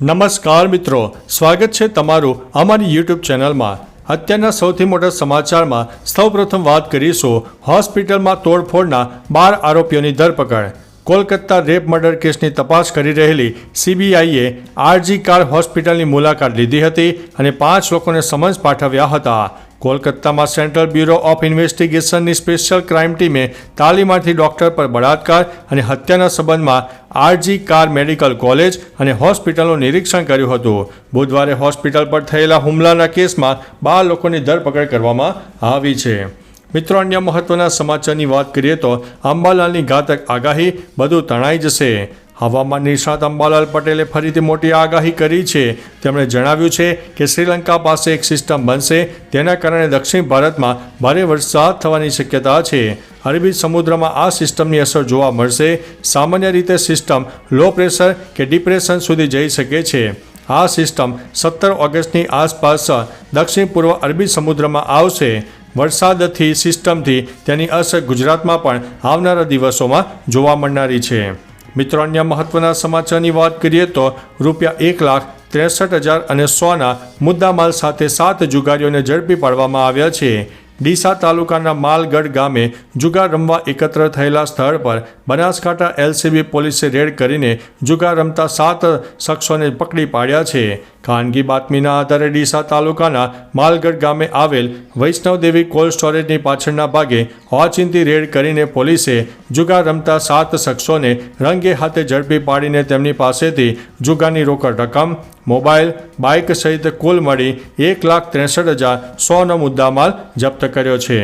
નમસ્કાર મિત્રો, સ્વાગત છે તમારું અમારી યુટ્યુબ ચેનલમાં. અત્યારના સૌથી મોટા સમાચારમાં સૌપ્રથમ વાત કરીશું હોસ્પિટલમાં તોડફોડના બાર આરોપીઓની ધરપકડ. કોલકાતા રેપ મર્ડર કેસની તપાસ કરી રહેલી સીબીઆઈએ આરજી કાર હોસ્પિટલની મુલાકાત લીધી હતી અને પાંચ લોકોને સમન્સ પાઠવ્યા હતા. કોલકાતામાં સેન્ટ્રલ બ્યુરો ઓફ ઇન્વેસ્ટિગેશનની સ્પેશિયલ ક્રાઇમ ટીમે તાલીમાર્થી ડોક્ટર પર બળાત્કાર અને હત્યાના સંબંધમાં આરજી કાર મેડિકલ કોલેજ અને હોસ્પિટલનું નિરીક્ષણ કર્યું હતું. બુધવારે હોસ્પિટલ પર થયેલા હુમલાના કેસમાં બાર લોકોની ધરપકડ કરવામાં આવી છે. મિત્રો, અન્ય મહત્વના સમાચારની વાત કરીએ તો અંબાલાલની ઘાતક આગાહી બધું તણાઈ જશે. હવામાન નિષ્ણાત અંબાલાલ પટેલે ફરીથી મોટી આગાહી કરી છે. તેમણે જણાવ્યું છે કે શ્રીલંકા પાસે એક સિસ્ટમ બનશે, તેના કારણે દક્ષિણ ભારતમાં ભારે વરસાદ થવાની શક્યતા છે. અરબી સમુદ્રમાં આ સિસ્ટમની અસર જોવા મળશે. સામાન્ય રીતે સિસ્ટમ લો પ્રેશર કે ડિપ્રેશન સુધી જઈ શકે છે. આ સિસ્ટમ સત્તર ઓગસ્ટની આસપાસ દક્ષિણ પૂર્વ અરબી સમુદ્રમાં આવશે. વરસાદથી સિસ્ટમથી તેની અસર ગુજરાતમાં પણ આવનારા દિવસોમાં જોવા મળનારી છે. મિત્રો અન્ય મહત્વના સમાચારની વાત કરીએ તો રૂપિયા એક લાખ ત્રેસઠ હજાર અને સોના મુદ્દામાલ સાથે સાત જુગારીઓને ઝડપી પાડવામાં આવ્યા છે. ડીસા તાલુકાના માલગઢ ગામે જુગાર રમવા એકત્ર થયેલા સ્થળ પર બનાસકાંઠા એલસીબી પોલીસે રેડ કરીને જુગાર રમતા સાત શખ્સોને પકડી પાડ્યા છે. ખાનગી બાતમીના આધારે ડીસા તાલુકાના માલગઢ ગામે આવેલ વૈષ્ણવદેવી કોલ્ડ સ્ટોરેજની પાછળના ભાગે અચિંતી રેડ કરીને પોલીસે જુગાર રમતા સાત શખ્સોને રંગે હાથે ઝડપી પાડીને તેમની પાસેથી જુગારની રોકડ રકમ, મોબાઈલ, બાઇક સહિત કુલ મળી એક લાખ ત્રેસઠ હજાર સોનો મુદ્દામાલ જપ્ત કર્યો છે.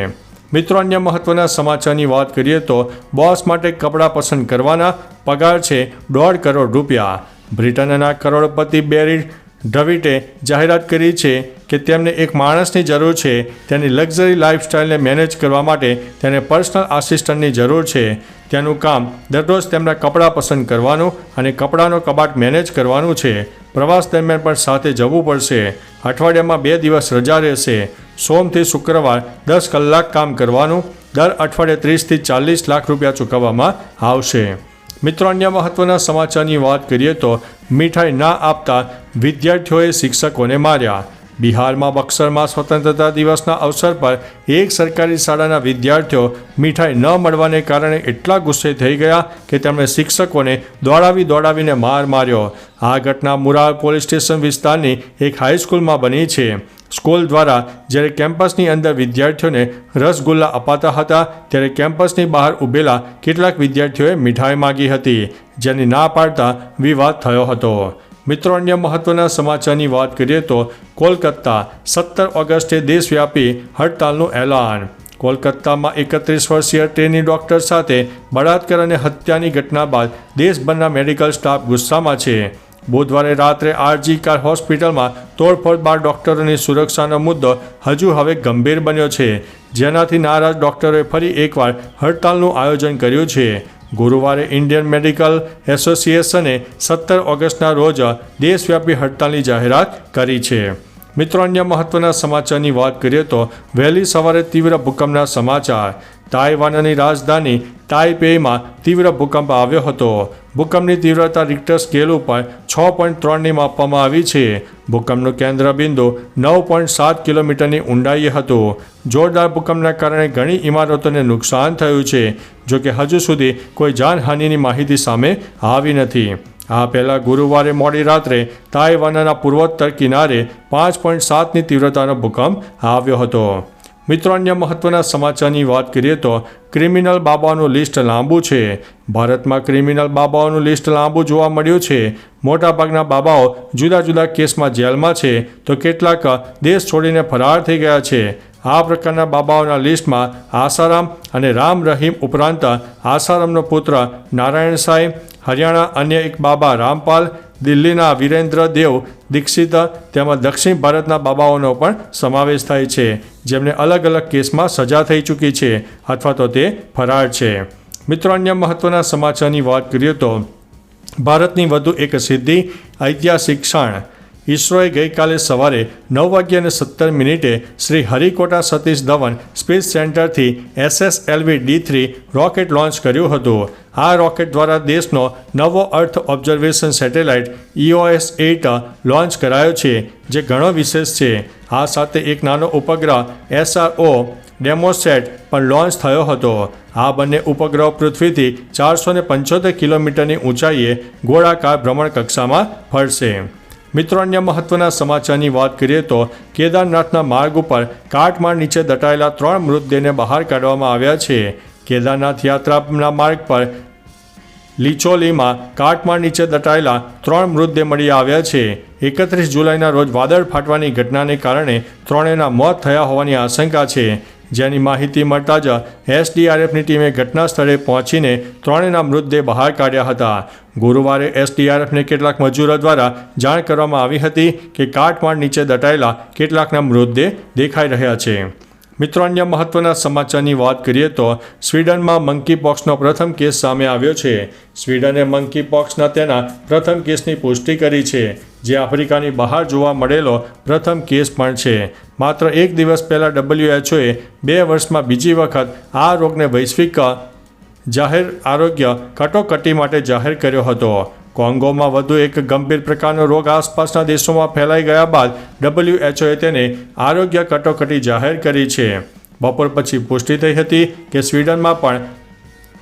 મિત્રો, અન્ય મહત્વના સમાચારની વાત કરીએ તો બોસ માટે કપડાં પસંદ કરવાના પગાર છે દોઢ કરોડ રૂપિયા. બ્રિટનના કરોડપતિ બેરી ડવિટે જાહેરાત કરી છે કે તેમને એક માણસની જરૂર છે, તેની લક્ઝરી લાઇફસ્ટાઇલને મેનેજ કરવા માટે તેને પર્સનલ આસિસ્ટન્ટની જરૂર છે. તેનું કામ દરરોજ તેમના કપડાં પસંદ કરવાનું અને કપડાંનો કબાટ મેનેજ કરવાનું છે. પ્રવાસ દરમિયાન પણ સાથે જવું પડશે. અઠવાડિયામાં બે દિવસ રજા રહેશે. સોમથી શુક્રવાર દસ કલાક કામ કરવાનું, દર અઠવાડિયે ત્રીસથી ચાલીસ લાખ રૂપિયા ચૂકવવામાં આવશે. મિત્રો અન્ય મહત્વના સમાચારની વાત કરીએ તો મીઠાઈ ના આપતા વિદ્યાર્થીઓએ શિક્ષકોને માર્યા. બિહારમાં બક્સરમાં સ્વતંત્રતા દિવસના અવસર પર એક સરકારી શાળાના વિદ્યાર્થીઓ મીઠાઈ ન મળવાને કારણે એટલા ગુસ્સે થઈ ગયા કે તેમણે શિક્ષકોને દોડાવી દોડાવીને માર માર્યો. આ ઘટના મુરાર પોલીસ સ્ટેશન વિસ્તારની એક હાઈસ્કૂલમાં બની છે. સ્કૂલ દ્વારા જ્યારે કેમ્પસની અંદર વિદ્યાર્થીઓને રસગુલ્લા અપાતા હતા, ત્યારે કેમ્પસની બહાર ઊભેલા કેટલાક વિદ્યાર્થીઓએ મીઠાઈ માગી હતી, જેની ના પાડતા વિવાદ થયો હતો. મિત્રો, અન્ય મહત્વના સમાચારની વાત કરીએ તો કોલકાતા સત્તર ઓગસ્ટે દેશવ્યાપી હડતાલનું એલાન. કોલકાતામાં એકત્રીસ વર્ષીય ટ્રેની ડોક્ટર સાથે બળાત્કાર અને હત્યાની ઘટના બાદ દેશભરના મેડિકલ સ્ટાફ ગુસ્સામાં છે. બુધવારે રાત્રે આરજી કાર હોસ્પિટલમાં તોડફોડ બાદ ડોક્ટરોની સુરક્ષાનો મુદ્દો હજુ હવે ગંભીર બન્યો છે. જેનાથી નારાજ ડોક્ટરોએ ફરી એકવાર હડતાલનું આયોજન કર્યું છે. ગુરુવારે ઇન્ડિયન મેડિકલ એસોસિએશને સત્તર ઓગસ્ટના રોજ દેશવ્યાપી હડતાલની જાહેરાત કરી છે. મિત્રો, અન્ય મહત્વના સમાચારની વાત કરીએ તો વહેલી સવારે તીવ્ર ભૂકંપના સમાચાર. તાઇવાનની રાજધાની તાઇપેમાં તીવ્ર ભૂકંપ આવ્યો હતો. ભૂકંપની તીવ્રતા રિક્ટર સ્કેલ ઉપર છ પોઈન્ટ ત્રણની માપવામાં આવી છે. ભૂકંપનું કેન્દ્ર બિંદુ નવ પોઈન્ટ સાત કિલોમીટરની ઊંડાઈએ હતું. જોરદાર ભૂકંપના કારણે ઘણી ઇમારતોને નુકસાન થયું છે, જોકે હજુ સુધી કોઈ જાનહાનિની માહિતી સામે આવી નથી. આ પહેલાં ગુરુવારે મોડી રાત્રે તાઇવાનના પૂર્વોત્તર કિનારે પાંચ પોઈન્ટ સાતની તીવ્રતાનો ભૂકંપ આવ્યો હતો. મિત્રો, અન્ય મહત્વના સમાચારની વાત કરીએ તો ક્રિમિનલ બાબાઓનું લિસ્ટ લાંબુ છે. ભારતમાં ક્રિમિનલ બાબાઓનું લિસ્ટ લાંબુ જોવા મળ્યું છે. મોટાભાગના બાબાઓ જુદા જુદા કેસમાં જેલમાં છે. તો કેટલાક દેશ છોડીને ફરાર થઈ ગયા છે. આ પ્રકારના બાબાઓના લિસ્ટમાં આસારામ અને રામ રહીમ ઉપરાંત આસારામનો પુત્ર નારાયણ સાંઈ, હરિયાણા અન્ય એક બાબા રામપાલ, દિલ્હીના વિરેન્દ્ર દેવ, દીક્ષિત તેમજ દક્ષિણ ભારતના બાબાઓનો પણ સમાવેશ થાય છે, જેમને અલગ અલગ કેસમાં સજા થઈ ચૂકી છે અથવા તો તે ફરાર છે. મિત્રો, અન્ય મહત્વના સમાચારની વાત કરીએ તો ભારતની વધુ એક સિદ્ધિ, ઐતિહાસિક ક્ષણ. ઇસરોએ ગઈકાલે સવારે નવ વાગ્યા અને સત્તર મિનિટે Shri Harikota Satish Dhawan space સેન્ટરથી SSLV D three rocket launch કર્યું હતું. આ રોકેટ દ્વારા દેશનો નવો earth observation satellite EOS eight launch કરાયો છે, જે ઘણો વિશેષ છે. આ સાથે એક નાનો ઉપગ્રહ એસઆરઓ ડેમોસેટ પણ લોન્ચ થયો હતો. આ બંને ઉપગ્રહ પૃથ્વીથી ચારસો પંચોતેર કિલોમીટરની ઊંચાઈએ ગોળાકાર ભ્રમણ કક્ષામાં ફરશે. મિત્રો, અન્ય મહત્વના સમાચારની વાત કરીએ તો કેદારનાથના માર્ગ ઉપર કાટમાળ નીચે દટાયેલા ત્રણ મૃતદેહને બહાર કાઢવામાં આવ્યા છે. કેદારનાથ યાત્રાના માર્ગ પર લીચોલીમાં કાટમાળ નીચે દટાયેલા ત્રણ મૃતદેહ મળી આવ્યા છે. એકત્રીસ જુલાઈના રોજ વાદળ ફાટવાની ઘટનાને કારણે ત્રણેયના મોત થયા હોવાની આશંકા છે. જેની માહિતી મળતા જ એસડીઆરએફની ટીમે ઘટના સ્થળે પહોંચીને ત્રણેયના મૃતદેહ બહાર કાઢ્યા હતા. ગુરુવારે એસડીઆરએફને કેટલાક મજૂરો દ્વારા જાણ કરવામાં આવી હતી કે કાટમાળ નીચે દટાયેલા કેટલાકના મૃતદેહ દેખાઈ રહ્યા છે. મિત્રો, અન્ય મહત્વના સમાચારની વાત કરીએ તો સ્વીડનમાં મંકી પોક્સનો પ્રથમ કેસ સામે આવ્યો છે. સ્વીડને મંકી પોક્સના તેના પ્રથમ કેસની પુષ્ટિ કરી છે, જે આફ્રિકાની બહાર જોવા મળેલો પ્રથમ કેસ પણ છે. માત્ર એક દિવસ પહેલાં ડબલ્યુએચઓએ બે વર્ષમાં બીજી વખત આ રોગને વૈશ્વિક જાહેર આરોગ્ય કટોકટી માટે જાહેર કર્યો હતો. કોંગોમાં વધુ એક ગંભીર પ્રકારનો રોગ આસપાસના દેશોમાં ફેલાઈ ગયા બાદ ડબલ્યુએચઓએ તેને આરોગ્ય કટોકટી જાહેર કરી છે. બપોર પછી પુષ્ટિ થઈ હતી કે સ્વીડનમાં પણ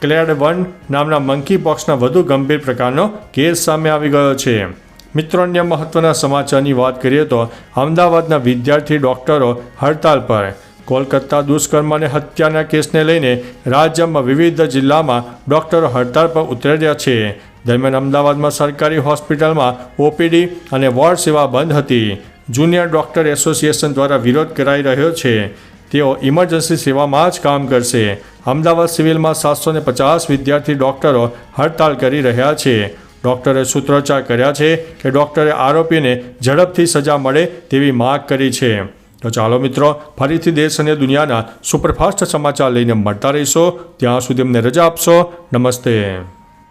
ક્લેડ વન નામના મંકી પોક્સના વધુ ગંભીર પ્રકારનો કેસ સામે આવી ગયો છે. મિત્રો, અન્ય મહત્વના સમાચારની વાત કરીએ તો અમદાવાદના વિદ્યાર્થી ડોક્ટરો હડતાલ પર. કોલકાતા દુષ્કર્મ અને હત્યાના કેસને લઈને રાજ્યમાં વિવિધ જિલ્લામાં ડોક્ટરો હડતાળ પર ઉતર્યા છે. દરમિયાન અમદાવાદમાં સરકારી હોસ્પિટલમાં ઓપીડી અને વોર્ડ સેવા બંધ હતી. જુનિયર ડોક્ટર એસોસિએશન દ્વારા વિરોધ કરાઈ રહ્યો છે. તેઓ ઇમરજન્સી સેવામાં જ કામ કરશે. અમદાવાદ સિવિલમાં સાતસો ને પચાસ વિદ્યાર્થી ડોક્ટરો હડતાલ કરી રહ્યા છે. ડોક્ટરે સૂત્રોચ્ચાર કર્યા છે કે ડોક્ટરે આરોપીને ઝડપથી સજા મળે તેવી માગ કરી છે. તો ચાલો મિત્રો, ફરીથી દેશ અને દુનિયાના સુપરફાસ્ટ સમાચાર લઈને મળતા રહીશો. ત્યાં સુધી અમને રજા આપશો. નમસ્તે.